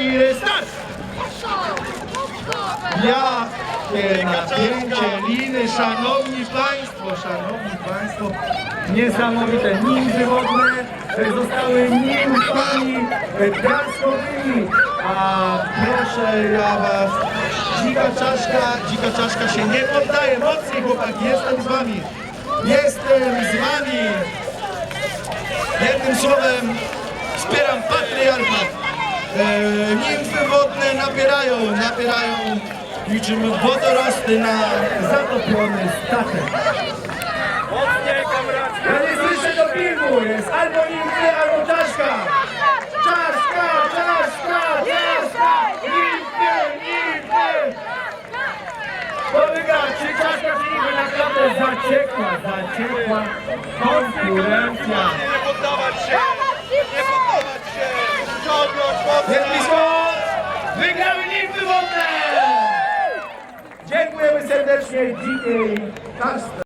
i start! Jakie napięcie liny, szanowni państwo, szanowni państwo, niesamowite nimby wodne e, zostały nimfami e, piaskowymi, a proszę ja was, dzika czaszka, dzika czaszka się nie poddaje, mocniej chłopaki, jestem z wami, jestem z wami, jednym słowem wspieram patriarchat. E, nimfy wodne napierają, napierają niczym wodorosty na zatopiony statek. Ja nie słyszę do filmu, jest albo nimfy, albo czaszka. Czaszka, czaszka, czaszka, nimfy, nimfy. Wygra, czy czaszka, czy nimfy, naprawdę zaciekła, zaciekła konkurencja. Nie poddawać się! Nie poddawać się! Ciągnąć mocno! Jest blisko! Wygrały nimfy wodne! Dziękujemy serdecznie dzikiej Kasper.